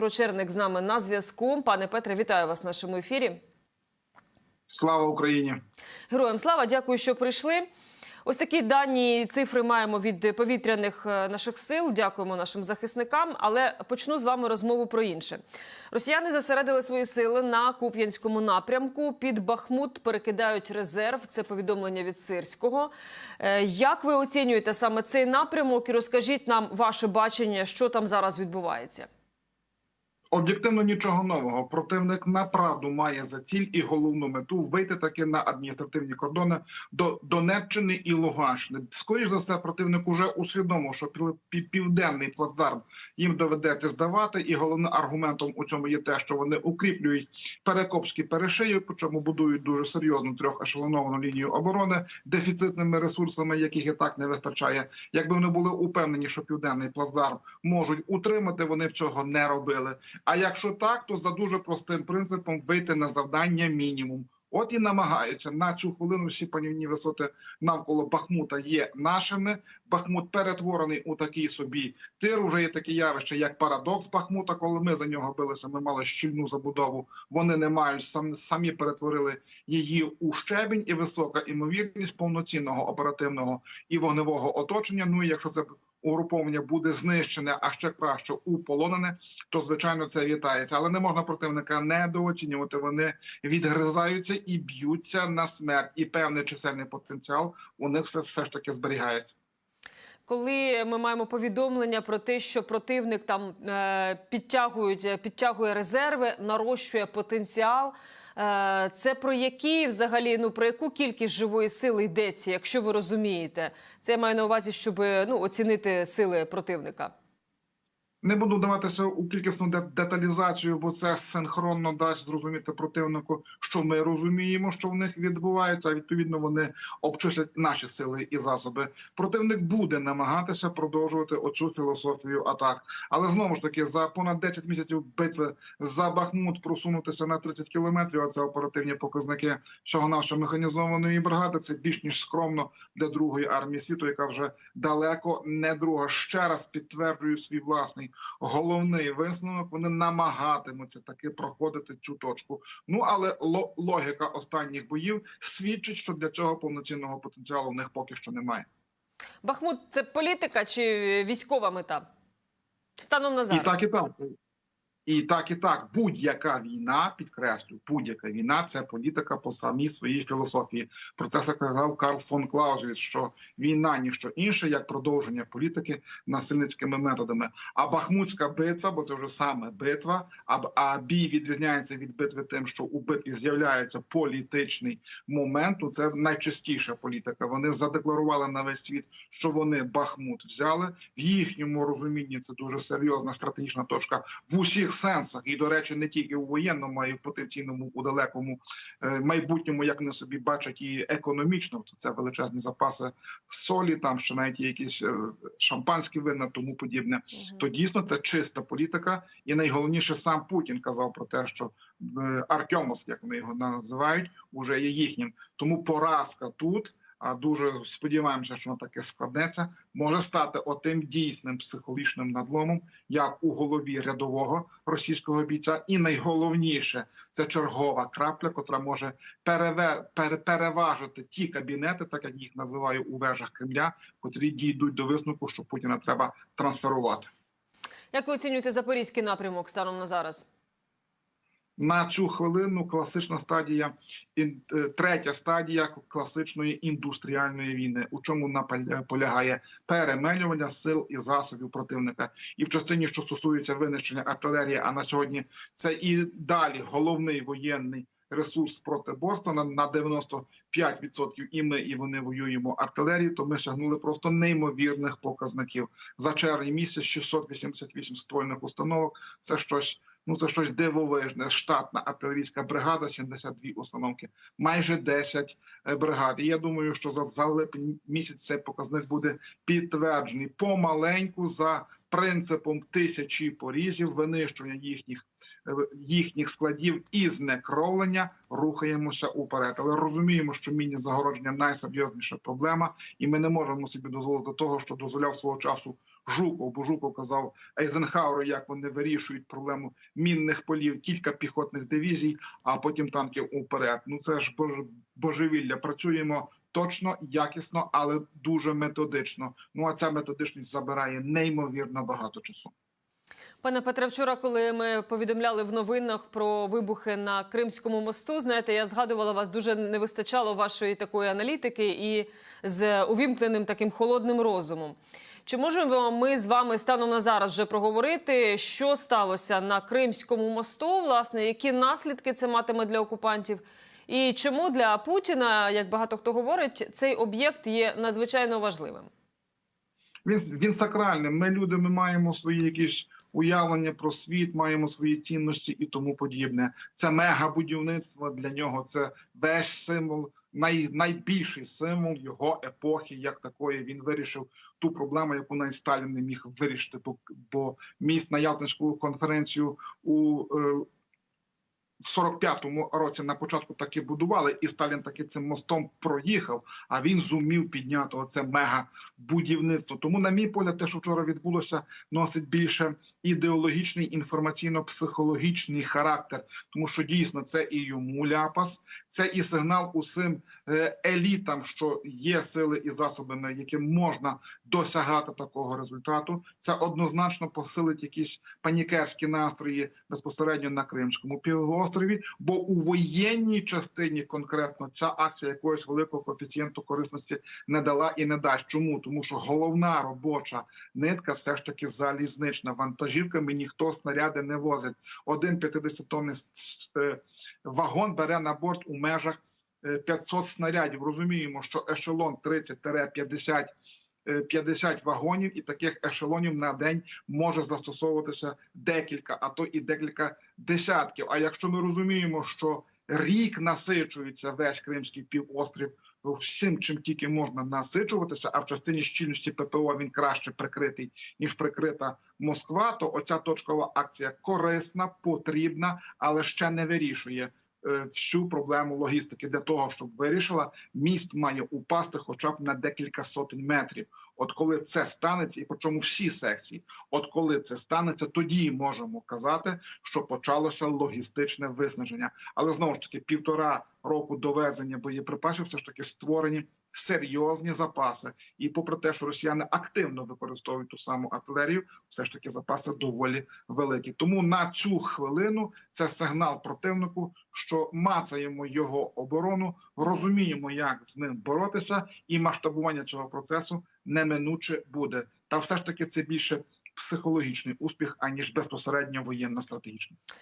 Петро Черник з нами на зв'язку. Пане Петре, вітаю вас в нашому ефірі. Слава Україні! Героям слава, дякую, що прийшли. Ось такі дані і цифри маємо від повітряних е, наших сил. Дякуємо нашим захисникам. Але почну з вами розмову про інше. Росіяни зосередили свої сили на Куп'янському напрямку. Під Бахмут перекидають резерв. Це повідомлення від Сирського. Е, Як ви оцінюєте саме цей напрямок? І розкажіть нам ваше бачення, що там зараз відбувається. Об'єктивно нічого нового. Противник направду має за ціль і головну мету вийти таки на адміністративні кордони до Донеччини і Луганщини. Скоріше за все, противник уже усвідомив, що пів- пів- південний плацдарм їм доведеться здавати. І головним аргументом у цьому є те, що вони укріплюють перекопські перешиї, причому будують дуже серйозну трьохешелоновану лінію оборони дефіцитними ресурсами, яких і так не вистачає. Якби вони були упевнені, що південний плацдарм можуть утримати, вони б цього не робили. А якщо так, то за дуже простим принципом вийти на завдання мінімум. От і намагаються на цю хвилину всі панівні висоти навколо Бахмута є нашими. Бахмут перетворений у такий собі тир. Уже є таке явище, як парадокс Бахмута. Коли ми за нього билися, ми мали щільну забудову. Вони не мають сам, самі перетворили її у щебінь і висока імовірність повноцінного оперативного і вогневого оточення. Ну і якщо це угруповання буде знищене, а ще краще уполонене, то звичайно це вітається. Але не можна противника недооцінювати. Вони відгризаються і б'ються на смерть, і певний чисельний потенціал у них все, все ж таки зберігається. Коли ми маємо повідомлення про те, що противник там е, підтягують, підтягує резерви, нарощує потенціал. Е, це про які взагалі ну про яку кількість живої сили йдеться, якщо ви розумієте? Це я маю на увазі, щоб ну оцінити сили противника. Не буду вдаватися у кількісну деталізацію, бо це синхронно дасть зрозуміти противнику, що ми розуміємо, що в них відбувається. А відповідно вони обчислять наші сили і засоби. Противник буде намагатися продовжувати оцю філософію атак. Але знову ж таки, за понад 10 місяців битви за Бахмут просунутися на 30 кілометрів. А це оперативні показники всього нашої механізованої бригади. Це більш ніж скромно для другої армії світу, яка вже далеко не друга. Ще раз підтверджую свій власний головний висновок. Вони намагатимуться таки проходити цю точку. Ну але логіка останніх боїв свідчить, що для цього повноцінного потенціалу в них поки що немає. Бахмут це політика чи військова мета? Станом на зараз. І так, і так. І так, і так, будь-яка війна, підкреслю, будь-яка війна це політика по самій своїй філософії. Про це сказав Карл фон Клаузевіц, що війна ніщо інше, як продовження політики насильницькими методами. А Бахмутська битва, бо це вже саме битва. А, а бій відрізняється від битви тим, що у битві з'являється політичний момент. Ну, це найчастіша політика. Вони задекларували на весь світ, що вони Бахмут взяли. В їхньому розумінні це дуже серйозна стратегічна точка в усіх сенсах, і до речі, не тільки у воєнному, а й в потенційному у далекому е, майбутньому, як вони собі бачать, і економічно. Це величезні запаси солі, там ще навіть є якісь е, шампанські вина, тому подібне. Мгм. То дійсно це чиста політика, і найголовніше сам Путін казав про те, що е, Артемовськ, як вони його називають, уже є їхнім. Тому поразка тут. А дуже сподіваємося, що таке складеться, може стати отим дійсним психологічним надломом, як у голові рядового російського бійця, і найголовніше це чергова крапля, котра може переве, переважити ті кабінети, так як їх називаю у вежах Кремля, котрі дійдуть до висновку, що Путіна треба трансферувати. Як ви оцінюєте запорізький напрямок станом на зараз? На цю хвилину класична стадія, е, третя стадія класичної індустріальної війни, у чому напал- полягає перемелювання сил і засобів противника, і в частині, що стосується винищення артилерії, а на сьогодні це і далі головний воєнний ресурс протиборця на, на 95% і ми, і вони воюємо артилерією, то ми сягнули просто неймовірних показників. За червень місяць 688 ствольних установок. Це щось Ну, це щось дивовижне. Штатна артилерійська бригада, 72 установки, майже 10 е, бригад. І я думаю, що за, за липень місяць цей показник буде підтверджений помаленьку за принципом тисячі порізів, винищення їхніх е, їхніх складів і знекровлення. Рухаємося уперед. Але розуміємо, що міні загородження найсерйозніша проблема, і ми не можемо собі дозволити того, що дозволяв свого часу Жуков, бо Жуков казав Ейзенхауру, як вони вирішують проблему мінних полів, кілька піхотних дивізій, а потім танки уперед. Ну це ж бож, божевілля. Працюємо точно, якісно, але дуже методично. Ну а ця методичність забирає неймовірно багато часу. Пане Петре, вчора, коли ми повідомляли в новинах про вибухи на Кримському мосту, знаєте, я згадувала вас дуже не вистачало вашої такої аналітики і з увімкненим таким холодним розумом. Чи можемо ми з вами станом на зараз вже проговорити, що сталося на Кримському мосту, власне, які наслідки це матиме для окупантів? І чому для Путіна, як багато хто говорить, цей об'єкт є надзвичайно важливим? Він він сакральний. Ми люди, ми маємо свої якісь уявлення про світ, маємо свої цінності і тому подібне. Це мегабудівництво для нього. Це весь символ, най, найбільший символ його епохи, як такої. Він вирішив ту проблему, яку навіть Сталін не міг вирішити. Бо, бо міст на Ялтинську конференцію у е, в 45-му році на початку таки будували, і Сталін таки цим мостом проїхав. А він зумів підняти оце мега будівництво. Тому, на мій погляд, те, що вчора відбулося, носить більше ідеологічний інформаційно-психологічний характер, тому що дійсно це і йому ляпас, це і сигнал усім е, елітам, що є сили і засоби, на які можна досягати такого результату. Це однозначно посилить якісь панікерські настрої безпосередньо на Кримському півострові. Бо у воєнній частині конкретно ця акція якогось великого коефіцієнту корисності не дала і не дасть. Чому тому, що головна робоча нитка все ж таки залізнична вантажівками ніхто снаряди не возить. Один 50-тонний е, вагон бере на борт у межах е, 500 снарядів. Розуміємо, що ешелон 30-50 е, 50 вагонів, і таких ешелонів на день може застосовуватися декілька, а то і декілька десятків. А якщо ми розуміємо, що рік насичується весь Кримський півострів всім, чим тільки можна насичуватися, а в частині щільності ППО він краще прикритий ніж прикрита Москва, то оця точкова акція корисна, потрібна, але ще не вирішує е, всю проблему логістики. Для того щоб вирішила, міст має упасти хоча б на декілька сотень метрів. От коли це станеться, і причому всі секції, от коли це станеться, тоді можемо казати, що почалося логістичне виснаження. Але знову ж таки, півтора року довезення боєприпасів все ж таки створені серйозні запаси. І попри те, що росіяни активно використовують ту саму артилерію, все ж таки запаси доволі великі. Тому на цю хвилину це сигнал противнику, що мацаємо його оборону, розуміємо, як з ним боротися, і масштабування цього процесу неминуче буде. Та все ж таки це більше психологічний успіх аніж безпосередньо воєнно-стратегічний.